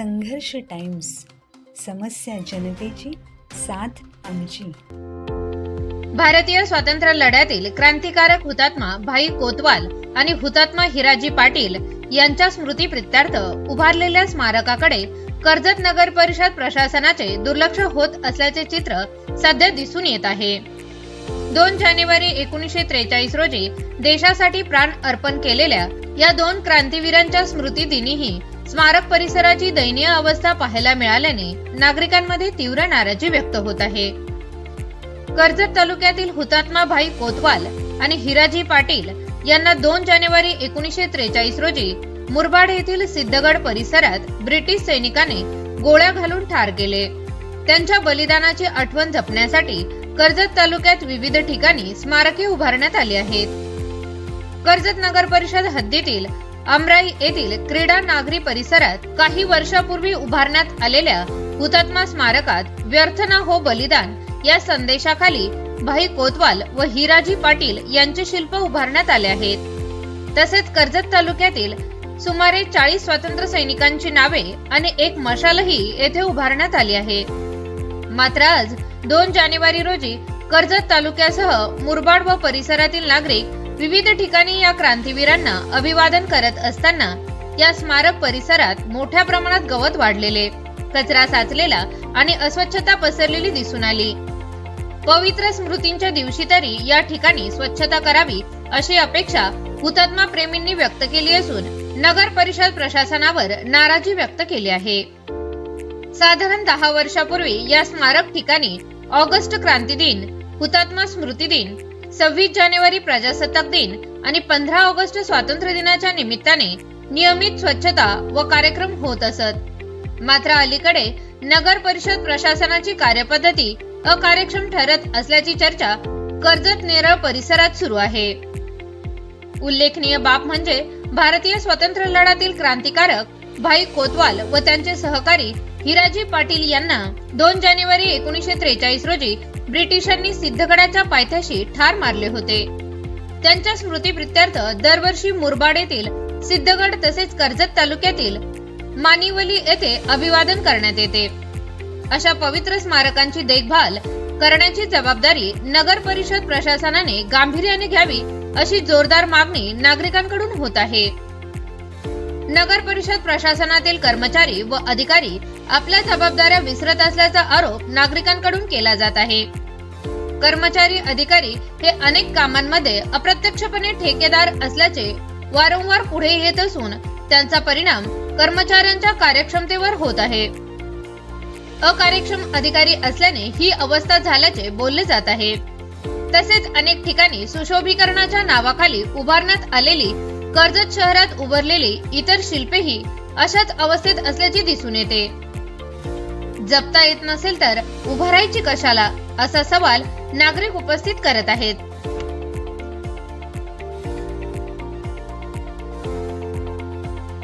संघर्ष टाइम्स समस्या जनतेची साथ आमची. भारतीय स्वातंत्र्य लढ्यातील क्रांतिकारक हुतात्मा भाई कोतवाल आणि हुतात्मा हिराजी पाटील यांच्या स्मृती प्रित्यर्थ उभारलेल्या स्मारकाकडे कर्जत नगर परिषद प्रशासनाचे दुर्लक्ष होत असल्याचे चित्र सध्या दिसून येत आहे. दोन जानेवारी एकोणीसशे त्रेचाळीस रोजी देशासाठी प्राण अर्पण केलेल्या या दोन क्रांतीवीरांच्या स्मृतिदिनीही स्मारक परिसराची दयनीय अवस्था पाहायला मिळाल्याने नागरिकांमध्ये तीव्र नाराजी व्यक्त होत आहे. कर्जत तालुक्यातील हुतात्मा भाई कोतवाल आणि हिराजी पाटील यांना दोन जानेवारी एकोणीसशे त्रेचाळीस रोजी मुरबाड येथील सिद्धगड परिसरात ब्रिटिश सैनिकाने गोळ्या घालून ठार केले. त्यांच्या बलिदानाची आठवण जपण्यासाठी कर्जत तालुक्यात विविध ठिकाणी स्मारके उभारण्यात आली आहेत. कर्जत नगर परिषद हद्दीतील अमराई येथील क्रीडा नागरी परिसरात काही वर्षापूर्वी उभारण्यात आलेल्या हुतात्मा स्मारकात व्यर्थ ना हो बलिदान या संदेशाखाली भाई कोतवाल व हिराजी पाटील यांचे शिल्प उभारण्यात आले आहेत. तसेच कर्जत तालुक्यातील सुमारे चाळीस स्वातंत्र्य सैनिकांची नावे आणि एक मशालही येथे उभारण्यात आली आहे. मात्र आज दोन जानेवारी रोजी कर्जत तालुक्यासह मुरबाड व परिसरातील नागरिक विविध ठिकाणी या क्रांतीवीरांना अभिवादन करत असताना या स्मारक परिसरात मोठ्या प्रमाणात गवत वाढलेले कचरा साचलेला आणि अस्वच्छता पसरलेली दिसून आली. पवित्र स्मृतींच्या दिवशी तरी या ठिकाणी स्वच्छता करावी अशी अपेक्षा हुतात्मा प्रेमींनी व्यक्त केली असून नगर परिषद प्रशासनावर नाराजी व्यक्त केली आहे. साधारण दहा वर्षापूर्वी या स्मारक ठिकाणी ऑगस्ट क्रांती दिन हुतात्मा स्मृती दिन सव्वीस जानेवारी प्रजासत्ताक दिन आणि पंधरा ऑगस्ट स्वातंत्र्य दिनाच्या निमित्ताने नियमित स्वच्छता व कार्यक्रम होत असत. मात्र अलीकडे नगर परिषद प्रशासनाची कार्यपद्धती अकार्यक्षम ठरत असल्याची चर्चा कर्जत नेरळ परिसरात सुरू आहे. उल्लेखनीय बाब म्हणजे भारतीय स्वातंत्र्य लढ्यातील क्रांतिकारक भाई कोतवाल व त्यांचे सहकारी हिराजी पाटील यांना दोन जानेवारी एकोणीसशे त्रेचाळीस रोजी ब्रिटिशांनी सिद्धगडाच्या पायथ्याशी ठार मारले होते. त्यांच्या स्मृतीप्रित्यर्थ दरवर्षी मुरबाड येथील सिद्धगड तसेच कर्जत तालुक्यातील मानिवली येथे अभिवादन करण्यात येते. अशा पवित्र स्मारकांची देखभाल करण्याची जबाबदारी नगर परिषद प्रशासनाने गांभीर्याने घ्यावी अशी जोरदार मागणी नागरिकांकडून होत आहे. नगर परिषद प्रशासनातील कर्मचारी व अधिकारी आपल्या जबाबदाऱ्या विसरत असल्याचा आरोप नागरिकांकडून केला जात आहे. कर्मचारी अधिकारी हे अनेक कामांमध्ये अप्रत्यक्षपणे ठेकेदार असल्याचे वारंवार पुढे येत असून त्यांचा परिणाम कर्मचाऱ्यांच्या कार्यक्षमतेवर होत आहे. अकार्यक्षम अधिकारी असल्याने ही अवस्था झाल्याचे बोलले जात आहे. तसेच अनेक ठिकाणी सुशोभीकरणाच्या नावाखाली उभारण्यात आलेली कर्जत शहरात उभारलेली इतर शिल्पेही अशाच अवस्थेत असल्याचे दिसून येते. जपता येत नसेल तर उभारायची कशाला? असा सवाल नागरिक उपस्थित करत आहेत.